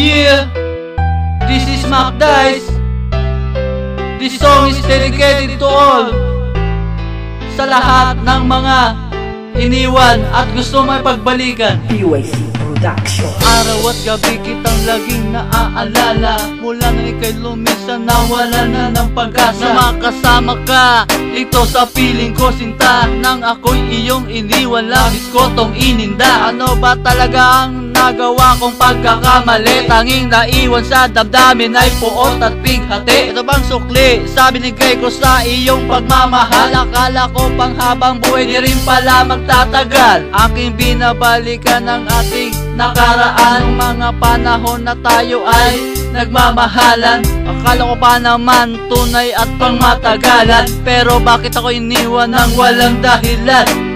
Yeah, this is Mac Dice. This song is dedicated to all sa lahat ng mga iniwan at gusto may pagbalikan. PYC Production. Araw at gabi kitang laging naaalala Mula na ikay lumisan nawala na ng pag-asa Na makasama ka dito sa piling ko sinta Nang ako'y iyong iniwan labis ko tong ininda Ano ba talaga ang nagawa kong pagkakamali. Tanging naiwan sa damdamin ay puot at pighati Ito bang sukli? Sabi ni ko sa iyong pagmamahal. Akala ko pang habang buhay di rin pala magtatagal. Aking binabalikan ang ating nakaraan. Mga panahon na tayo ay nagmamahalan. Akala ko pa naman tunay at pangmatagalan. Pero bakit ako iniwan ng walang dahilan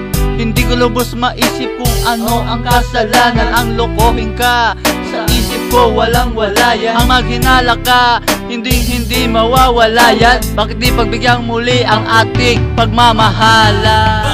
Hindi ko lubos maisip kung ano ang kasalanan. Ang lokohin ka sa isip ko walang wala yan. Ang maghinala ka hindi hindi mawawala yan. Bakit di pagbigyan muli ang ating pagmamahalan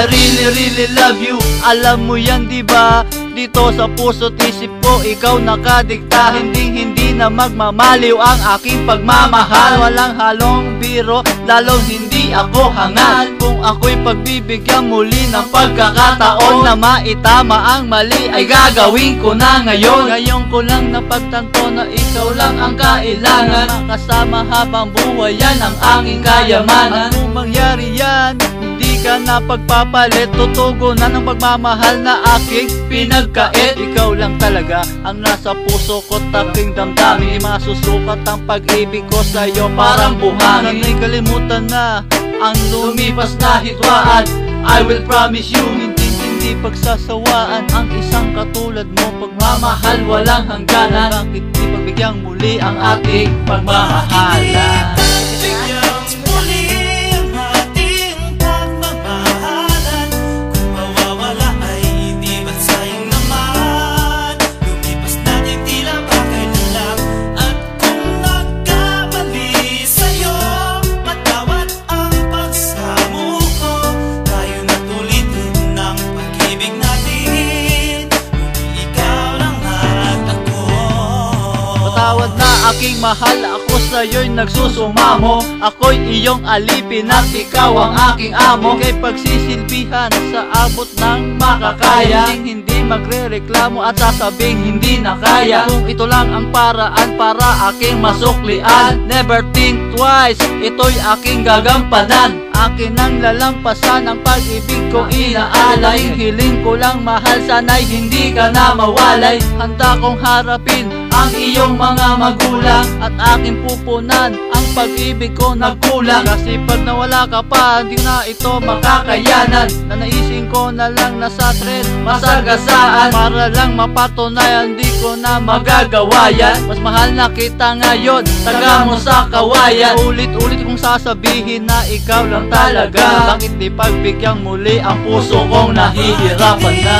I really really love you. Alam mo yan di ba? Dito sa puso't isip ko Ikaw nakadikta. Hindi hindi na magmamaliw Ang aking pagmamahal. Walang halong biro Lalong hindi ako hangal. Kung ako'y pagbibigyan muli ng pagkakataon Na maitama ang mali Ay gagawin ko na ngayon. Ngayon ko lang napagtanto na ikaw lang ang kailangan. Makasama habang buhay yan ang aking kayamanan. At kung mangyari yan Ka na pagpapalit. Tutugo na ng pagmamahal na aking pinagkait. Ikaw lang talaga ang nasa puso ko. Taking damdamin Masusukat ang pag-ibig ko sa'yo. Parang buhangin. Sana'y kalimutan na ang lumipas na hitwaan. I will promise you Hindi hindi pagsasawaan Ang isang katulad mo. Pagmamahal walang hangganan. Bakit di pagbigyan muli ang ating pagmamahalan aking mahal Ako sa'yo'y nagsusumamo. Ako'y iyong alipin At ikaw ang aking amo. Kay pagsisilbihan sa abot ng makakaya. Hindi hindi magre-reklamo At sasabing hindi na kaya. Kung ito lang ang paraan Para aking masuklian. Never think twice Ito'y aking gagampanan. Akin ang lalampasan ang pag-ibig kong inaalay. Hiling ko lang mahal sana'y hindi ka na mawalay. Handa kong harapin ang iyong mga magulang. At aking pupunan ang pag-ibig ko nagkulang. Kasi pag nawala ka pa hindi na ito makakayanan. Nanaisin ko na lang na sa tren masagasaan. Para lang mapatunayan di ko na magagawa yan. Mas mahal na kita ngayon taga mo sa kawayan. Ulit-ulit kong sasabihin na ikaw lang talaga. Bakit di pagbigyan muli ang puso kong nahihirapan na